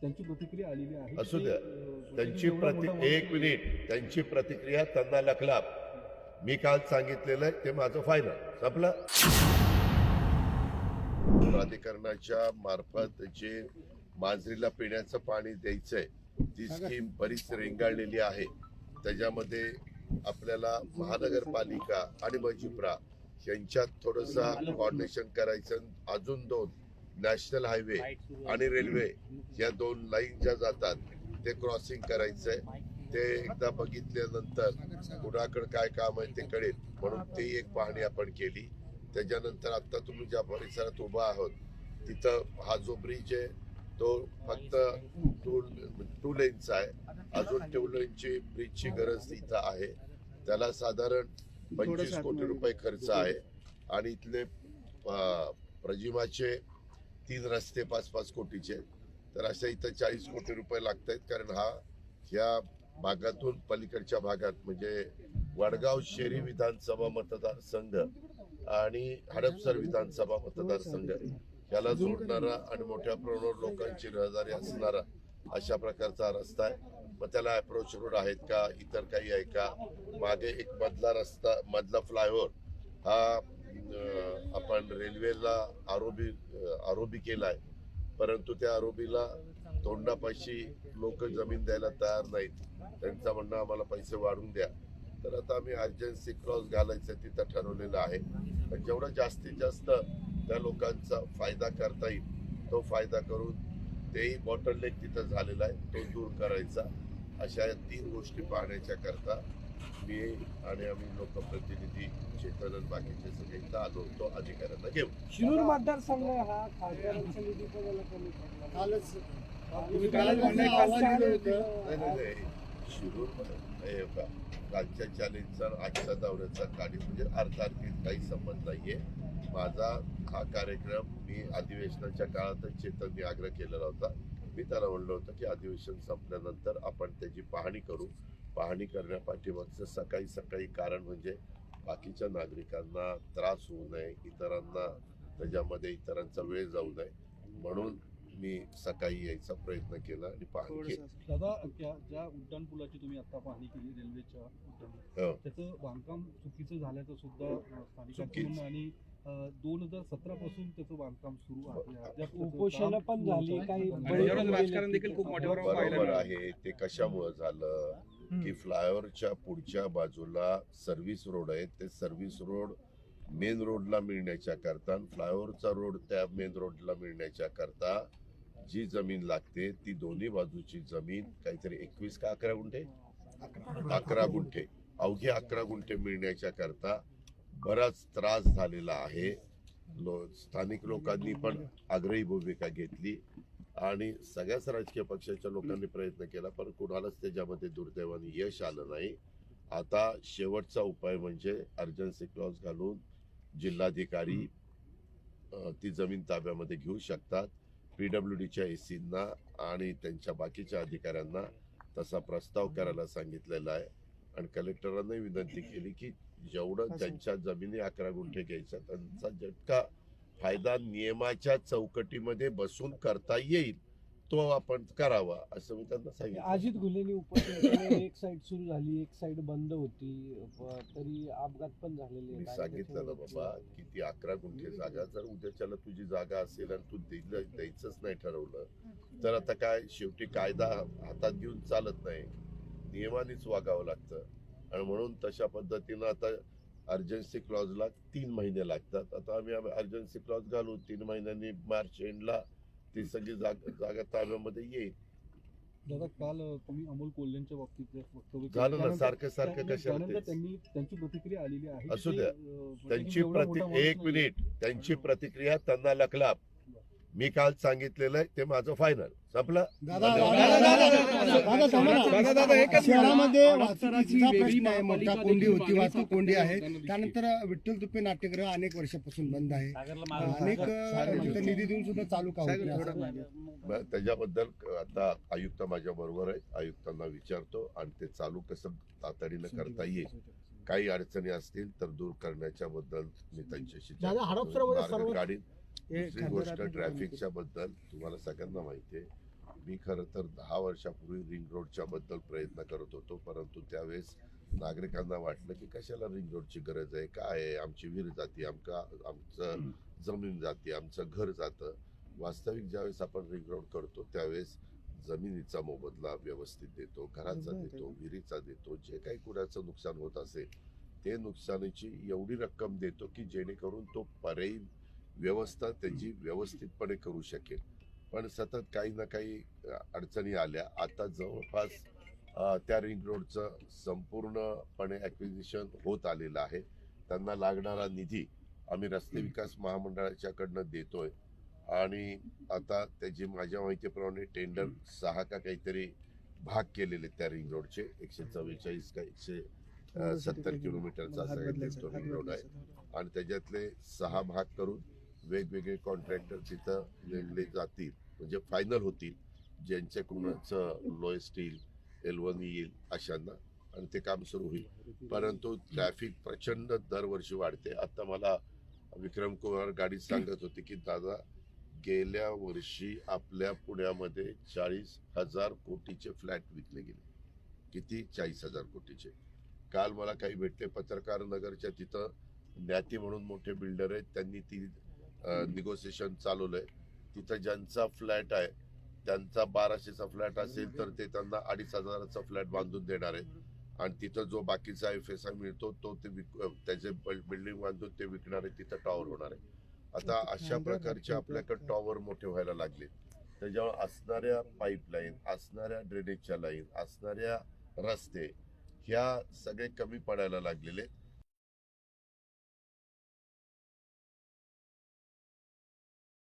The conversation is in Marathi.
त्यांची प्रतिक्रिया आलेली आहे असू द्या. त्यांची प्रति एक मिनिट. त्यांची प्रतिक्रिया त्यांना लखला मी काल सांगितलेलं ते माझं फायनल संपलं? प्राधिकरणाच्या मार्फत जे मांजरीला पिण्याचं पाणी द्यायचंय ती स्कीम बरीच रेंगाळलेली आहे. त्याच्यामध्ये आपल्याला महानगरपालिका आणि मजिप्रा यांच्यात थोडंसं कोऑर्डिनेशन करायचं अजून दोन. नॅशनल हायवे आणि रेल्वे या दोन लाईन ज्या जातात ते क्रॉसिंग करायचंय. ते एकदा बघितल्यानंतर कुणाकडे काय काम आहे ते कळेल. म्हणून ते एक पाहणी आपण केली. त्याच्यानंतर आता तुम्ही ज्या परिसरात उभा आहोत तिथं हा जो ब्रिज आहे तो फक्त टू टू लेनचा आहे. अजून टू लेनची ब्रिजची गरज इथं आहे. त्याला साधारण पंचवीस कोटी रुपये खर्च आहे. आणि इथले प्रजिमाचे तीन रस्ते पाच पाच कोटीचे तर अशा इथं चाळीस कोटी रुपये लागत आहेत कारण हा ह्या भागातून पलीकडच्या भागात म्हणजे वडगाव शेरी विधानसभा मतदारसंघ आणि हडपसर विधानसभा मतदारसंघ याला जोडणारा आणि मोठ्या प्रमाणावर लोकांची रहदारी असणारा अशा प्रकारचा रस्ता आहे. मग त्याला अप्रोच रोड आहेत का इतर काही आहे का? मागे एक मधला रस्ता मधला फ्लायओव्हर हा आपण रेल्वेला आरोबी आरोबी आहे. परंतु त्या आरोबीला तोंडापाशी लोक जमीन द्यायला तयार नाहीत. त्यांचं म्हणणं आम्हाला पैसे वाढवून द्या. तर आता आम्ही अर्जन्सी क्रॉस घालायचं तिथं ठरवलेलं आहे. पण जेवढं जास्तीत जास्त त्या लोकांचा फायदा करता येईल तो फायदा करून तेही बॉटल लेक तिथं झालेला आहे तो दूर करायचा. अशा या तीन गोष्टी पाहण्याच्या करता मी आणि आम्ही लोकप्रतिनिधी चेतन आणि बाकीचे सगळे इथं आलो होतो अधिकाऱ्यांना घेऊन. शिरूर मतदारसंघ हा खासदारांच्या निधी बघायला कमी पडला कालच. तुम्ही कालच म्हणले आवाज दिलं होतं. नाही नाही नाही. शिरूर हे कालच्या चॅलेंजचा आजच्या दौऱ्याचा काढी म्हणजे अर्थार्थी काही संबंध नाहीये. माझा हा कार्यक्रम मी अधिवेशनाच्या काळातच चेतननी आग्रह केलेला होता. मी त्याला म्हणलं होतं की अधिवेशन संपल्यानंतर आपण त्याची पाहणी करू. पाहणी करण्यापाठीमागचं सकाळी सकाळी कारण म्हणजे बाकीच्या नागरिकांना त्रास होऊ नये इतरांना त्याच्यामध्ये इतरांचा वेळ जाऊ नये म्हणून मी सकाळी यायचा प्रयत्न केला आणि पाहणी केली दादा त्या ज्या उड्डाण पुलाची तुम्ही आता पाहणी केली रेल्वेच्या उड्डाण हो. त्याचं बांधकाम चुकीचं झाल्याचं सुद्धा चुकीचं. आणि दोन हजार सतरा पासून त्याचं बांधकाम सुरू त्याचं उपोषण पण झाली. काही राजकारण. देखील खूप मोठ्या बरोबर. आहे ते कशामुळे झालं की फ्लायओव्हरच्या पुढच्या बाजूला सर्व्हिस रोड आहे. ते सर्व्हिस रोड मेन रोडला मिळण्याच्या करता फ्लायओव्हरचा रोड त्या मेन रोडला मिळण्याच्या करता जी जमीन लागते ती दोन्ही बाजूची जमीन काहीतरी एकवीस का अकरा गुंठे? अकरा गुंठे. अवघे अकरा गुंठे मिळण्याच्या करता बराच त्रास झालेला आहे. लो स्थानिक लोकांनी पण आग्रही भूमिका घेतली. आणि सगळ्याच राजकीय पक्षाच्या लोकांनी प्रयत्न केला पण कुणालाच त्याच्यामध्ये दुर्दैवाने यश आलं नाही. आता शेवटचा उपाय म्हणजे अर्जन्सी क्लॉज घालून जिल्हाधिकारी ती जमीन ताब्यामध्ये घेऊ शकतात. पीडब्ल्यू डीच्या एसींना आणि त्यांच्या बाकीच्या अधिकाऱ्यांना तसा प्रस्ताव करायला सांगितलेला आहे. आणि कलेक्टरांनाही विनंती केली की जेवढं ज्यांच्या जमिनी अकरा गुंठे घ्यायच्या त्यांचा झटका फायदा नियमाच्या चौकटीमध्ये बसून करता येईल तो आपण करावा असं मी त्यांना सांगितलं अजित केलं. एक साईड सुरू झाली एक साईड बंद होती तरी अपघात पण झालेले मी. सांगितलं ना बाबा की ती अकरा गुंठे जागा जर उद्याच्याला तुझी जागा असेल आणि तू दिलं द्यायचंच नाही ठरवलं तर आता काय शेवटी कायदा हातात घेऊन चालत नाही नियमानेच वागावं लागतं आणि म्हणून तशा पद्धतीनं आता अर्जन्सी क्लॉजला तीन महिने लागतात आता आम्ही अर्जन्सी क्लॉज घालू तीन महिन्यांनी मार्च एंडला ती सगळी जागा जागा ताब्यामध्ये येईल दादा काल तुम्ही अमोल कोल्हेंच्या बाबतीत झालं ना सारखं सारखं कशाला? त्यांनी त्यांची प्रतिक्रिया आलेली आहे असू द्या. अं, त्यांची एक. मिनिट त्यांची प्रतिक्रिया त्यांना लखला मी काल सांगितलेलं आहे ते माझं फायनल संपलं दादा. दादा दादा दादा शहरामध्ये वाहतुकीचा प्रश्न आहे मोठा कोंडी होती वाहतूक कोंडी आहे. त्यानंतर विठ्ठल तुपे नाट्यगृह अनेक वर्षापासून बंद आहे अनेक देऊन सुद्धा चालू का त्याच्याबद्दल आता आयुक्त माझ्या बरोबर आहेत आयुक्तांना विचारतो आणि ते चालू कसं तातडीनं करता येईल काही अडचणी असतील तर दूर करण्याच्या बद्दल मी त्यांच्याशी दादा, दुसरी गोष्ट ट्रॅफिकच्या बद्दल तुम्हाला सगळ्यांना माहिती आहे मी खरं तर दहा वर्षापूर्वी रिंग रोडच्या बद्दल प्रयत्न करत होतो परंतु त्यावेळेस नागरिकांना वाटलं की कशाला रिंग रोडची गरज आहे? काय आहे? आमची विहीर जाती आमका आमचं जमीन जाते आमचं घर जातं. वास्तविक ज्यावेळेस आपण रिंग रोड करतो त्यावेळेस जमिनीचा मोबदला व्यवस्थित देतो घराचा देतो विहिरीचा देतो जे काही कुणाचं नुकसान होत असेल ते नुकसानीची एवढी रक्कम देतो की जेणेकरून तो पर्यायी व्यवस्था त्याची व्यवस्थितपणे करू शकेल. पण सतत काही ना काही अडचणी आल्या. आता जवळपास त्या रिंग रोडचं संपूर्णपणे ॲक्विजिशन होत आलेलं आहे. त्यांना लागणारा निधी आम्ही रस्ते विकास महामंडळाच्याकडनं देतोय. आणि आता त्याची माझ्या माहितीप्रमाणे टेंडर सहा का काहीतरी भाग केलेले त्या रिंग रोडचे एकशे चव्वेचाळीस का एकशे सत्तर किलोमीटरचा असा रिंग रोड आहे. आणि त्याच्यातले सहा भाग करून वेगवेगळे कॉन्ट्रॅक्टर तिथं नेमले जातील. म्हणजे फायनल होतील. ज्यांच्याकडूनच लोएस्ट येईल एलवन येईल अशांना. आणि ते काम सुरू होईल. परंतु ट्रॅफिक प्रचंड दरवर्षी वाढते. आता मला विक्रम कुमार गाडी सांगत होते की दादा गेल्या वर्षी आपल्या पुण्यामध्ये चाळीस हजार कोटीचे फ्लॅट विकले गेले. किती? चाळीस हजार कोटीचे. काल मला काही भेटले. पत्रकार नगरच्या तिथं ज्ञाती म्हणून मोठे बिल्डर आहेत. त्यांनी ती निगोसिएशन चालवलंय. तिथं ज्यांचा फ्लॅट आहे त्यांचा बाराशेचा फ्लॅट असेल तर ते त्यांना अडीच हजाराचा फ्लॅट बांधून देणार आहेत आणि तिथं जो बाकीचा एफ एस आय मिळतो तो ते विक त्याचे बिल्डिंग बांधून ते विकणार आहे तिथं टॉवर होणार आहे. आता अशा प्रकारचे आपल्याकडे टॉवर मोठे व्हायला लागले. त्याच्यावर असणाऱ्या पाईपलाईन असणाऱ्या ड्रेनेजच्या लाईन असणाऱ्या रस्ते ह्या सगळे कमी पडायला लागलेले.